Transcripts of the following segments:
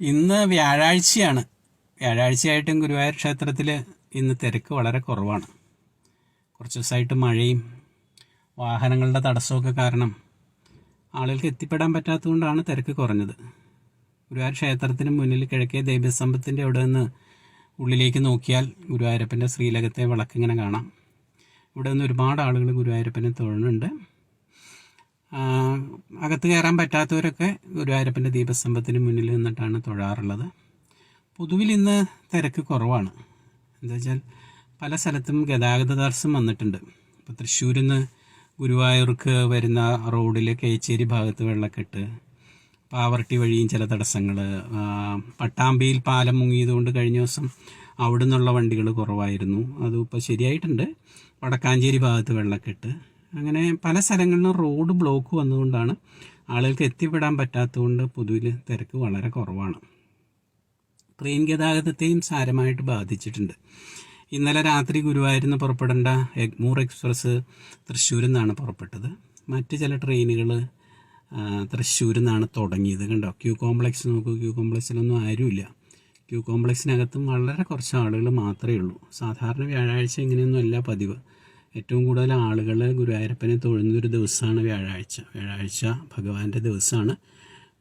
ഇന്ന് വ്യാഴാഴ്ചയാണ്. വ്യാഴാഴ്ചയായിട്ടും ഗുരുവായൂർ ക്ഷേത്രത്തിൽ ഇന്ന് തിരക്ക് വളരെ കുറവാണ്. കുറച്ച് ദിവസമായിട്ട് മഴയും വാഹനങ്ങളുടെ തടസ്സമൊക്കെ കാരണം ആളുകൾക്ക് എത്തിപ്പെടാൻ പറ്റാത്തതുകൊണ്ടാണ് തിരക്ക് കുറഞ്ഞത്. ഗുരുവായൂർ ക്ഷേത്രത്തിന് മുന്നിൽ കിഴക്കേ ദൈവസമ്പത്തിന്റെ അവിടെ നിന്ന് ഉള്ളിലേക്ക് നോക്കിയാൽ ഗുരുവായൂരപ്പന്റെ ശ്രീലകത്തെ വിളക്കിങ്ങനെ കാണാം. ഇവിടെ നിന്ന് ഒരുപാട് ആളുകൾ ഗുരുവായൂരപ്പനെ തൊഴുന്നുണ്ട്. അകത്ത് കയറാൻ പറ്റാത്തവരൊക്കെ ഗുരുവായൂരപ്പന്റെ ദീപസ്തംഭത്തിന് മുന്നിൽ നിന്നിട്ടാണ് തൊഴാറുള്ളത്. പൊതുവിൽ ഇന്ന് തിരക്ക് കുറവാണ്. എന്താ വെച്ചാൽ പല സ്ഥലത്തും ഗതാഗത തടസ്സം വന്നിട്ടുണ്ട്. ഇപ്പോൾ തൃശ്ശൂരിൽ നിന്ന് ഗുരുവായൂർക്ക് വരുന്ന റോഡിൽ കേച്ചേരി ഭാഗത്ത് വെള്ളക്കെട്ട് പാവർട്ടി വഴിയും ചില തടസ്സങ്ങൾ പട്ടാമ്പിയിൽ പാലം മുങ്ങിയതുകൊണ്ട് കഴിഞ്ഞ ദിവസം അവിടെ നിന്നുള്ള വണ്ടികൾ കുറവായിരുന്നു. അതും ഇപ്പോൾ ശരിയായിട്ടുണ്ട്. വടക്കാഞ്ചേരി ഭാഗത്ത് വെള്ളക്കെട്ട് അങ്ങനെ പല സ്ഥലങ്ങളിലും റോഡ് ബ്ലോക്ക് വന്നതുകൊണ്ടാണ് ആളുകൾക്ക് എത്തിപ്പെടാൻ പറ്റാത്തതുകൊണ്ട് പൊതുവിൽ തിരക്ക് വളരെ കുറവാണ്. ട്രെയിൻ ഗതാഗതത്തെയും സാരമായിട്ട് ബാധിച്ചിട്ടുണ്ട്. ഇന്നലെ രാത്രി ഗുരുവായൂരിൽ നിന്ന് പുറപ്പെടേണ്ട എഗ്മൂർ എക്സ്പ്രസ് തൃശ്ശൂരിൽ നിന്നാണ് പുറപ്പെട്ടത്. മറ്റ് ചില ട്രെയിനുകൾ തൃശ്ശൂരിൽ നിന്നാണ് തുടങ്ങിയത് കണ്ടോ? ക്യൂ കോംപ്ലക്സ് നോക്കൂ. ക്യൂ കോംപ്ലക്സിലൊന്നും ആരുമില്ല. ക്യൂ കോംപ്ലക്സിനകത്തും വളരെ കുറച്ച് ആളുകൾ മാത്രമേ ഉള്ളൂ. സാധാരണ വ്യാഴാഴ്ച ഇങ്ങനെയൊന്നും അല്ല പതിവ്. ഏറ്റവും കൂടുതൽ ആളുകൾ ഗുരുവായൂരപ്പനെ തൊഴുന്നൊരു ദിവസമാണ് വ്യാഴാഴ്ച. വ്യാഴാഴ്ച ഭഗവാന്റെ ദിവസമാണ്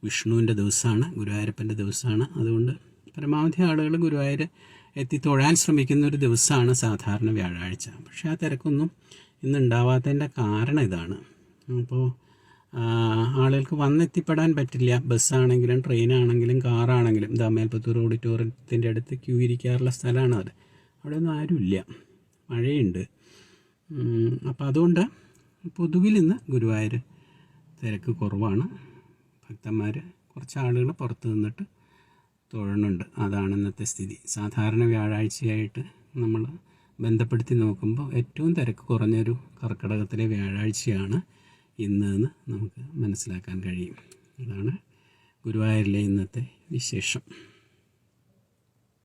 വിഷ്ണുവിന്റെ ദിവസമാണ് ഗുരുവായൂരപ്പന്റെ ദിവസമാണ്. അതുകൊണ്ട് പരമാവധി ആളുകൾ ഗുരുവായൂർ എത്തി തൊഴാൻ ശ്രമിക്കുന്ന ഒരു ദിവസമാണ് സാധാരണ വ്യാഴാഴ്ച. പക്ഷേ ആ തിരക്കൊന്നും ഇന്ന് ഉണ്ടാവാത്തതിന്റെ കാരണം ഇതാണ്. അപ്പോൾ ആളുകൾക്ക് വന്നെത്തിപ്പെടാൻ പറ്റില്ല. ബസ്സാണെങ്കിലും ട്രെയിനാണെങ്കിലും കാറാണെങ്കിലും. ഇതാ മേൽപ്പത്തൂർ ഓഡിറ്റോറിയത്തിന്റെ അടുത്ത് ക്യൂ ഇരിക്കാറുള്ള സ്ഥലമാണ് അത് അവിടെ ഒന്നും ആരുമില്ല. മഴയുണ്ട്. അപ്പോൾ അതുകൊണ്ട് പൊതുവിൽ ഇന്ന് ഗുരുവായൂർ തിരക്ക് കുറവാണ്. ഭക്തന്മാർ കുറച്ച് ആളുകൾ പുറത്ത് നിന്നിട്ട് തൊഴണുണ്ട് അതാണ് ഇന്നത്തെ സ്ഥിതി. സാധാരണ വ്യാഴാഴ്ചയായിട്ട് നമ്മൾ ബന്ധപ്പെടുത്തി നോക്കുമ്പോൾ ഏറ്റവും തിരക്ക് കുറഞ്ഞൊരു കർക്കിടകത്തിലെ വ്യാഴാഴ്ചയാണ് ഇന്നെന്ന് നമുക്ക് മനസ്സിലാക്കാൻ കഴിയും. അതാണ് ഗുരുവായൂരിലെ ഇന്നത്തെ വിശേഷം.